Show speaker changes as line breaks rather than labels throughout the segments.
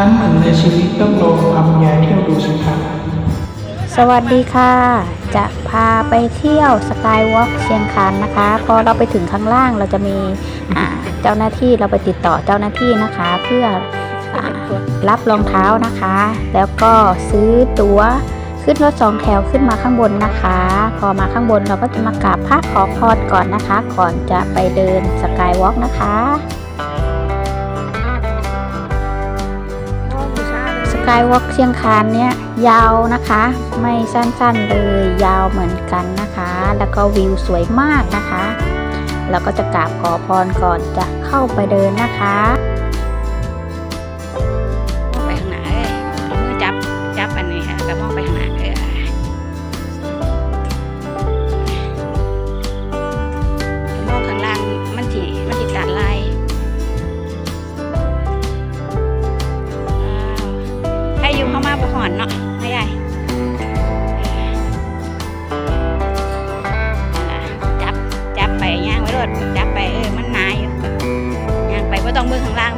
ครั้งหนึ่งในชีวิตต้องลองพาคุณยายเที่ยวดูสิครับ
สวัสดีค่ะ จะพาไปเที่ยวสกายวอล์กเชียงคานนะคะ พอเราไปถึงข้างล่างเราจะมีเจ้าหน้าที่เราไปติดต่อเจ้าหน้าที่นะคะ เพื่ออรับรองเท้านะคะ แล้วก็ซื้อตั๋วขึ้นรถสองแถวขึ้นมาข้างบนนะคะ พอมาข้างบนเราก็จะมากราบพระขอพรก่อนนะคะ ก่อนจะไปเดินสกายวอล์กนะคะ กายวอล์กเชียงคานเนี่ยยาวนะคะ ไม่สั้นๆเลยยาวเหมือนกันนะคะ แล้วก็วิวสวยมากนะคะเราก็จะกราบขอพรก่อนจะเข้าไปเดินนะคะมองไปข้างหน้าเลยมือจับจับอันนี้ค่ะแล้วมองไปข้างหน้า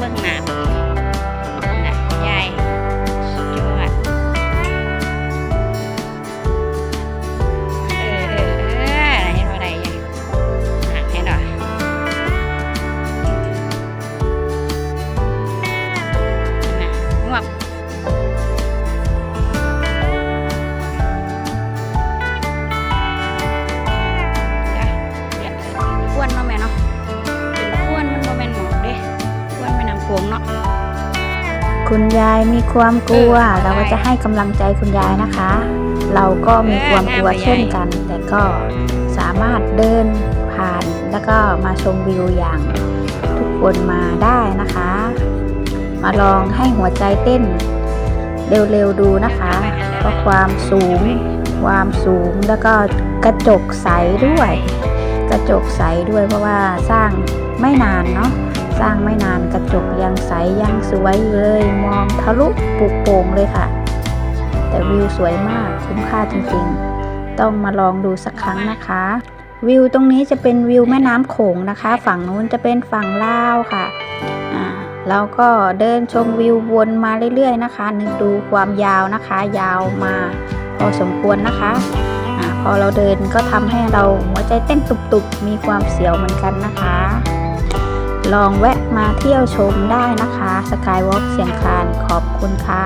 ต้อ คุณยายมีความกลัว
เออ
เราก็จะให้กำลังใจคุณยายนะคะ เราก็มีความกลัว
เอองามกว่า
เช่น
ยาย
กัน แต่ก็สามารถเดินผ่านแล้วก็มาชมวิวอย่างทุกคนมาได้นะคะ มาลองให้หัวใจเต้นเร็วๆดูนะคะเพราะความสูง ความสูงแล้วก็กระจกใสด้วย กระจกใสด้วยเพราะว่าสร้างไม่นานเนาะ สร้างไม่นานกระจกยังใสยังสวยเลย มองทะลุปุกโป่งเลยค่ะ แต่วิวสวยมากคุ้มค่าจริงๆ ต้องมาลองดูสักครั้งนะคะ วิวตรงนี้จะเป็นวิวแม่น้ำโขงนะคะ ฝั่งนู้นจะเป็นฝั่งลาวค่ะอ่าแล้วก็เดินชมวิววนมาเรื่อยๆนะคะ นึกดูความยาวนะคะ ยาวมาพอสมควรนะคะอาพอเราเดินก็ทำให้เราหัวใจเต้นตุบๆ มีความเสียวเหมือนกันนะคะ ลองแวะมาเที่ยวชมได้นะคะ สกายวอล์กเชียงคานขอบคุณค่ะ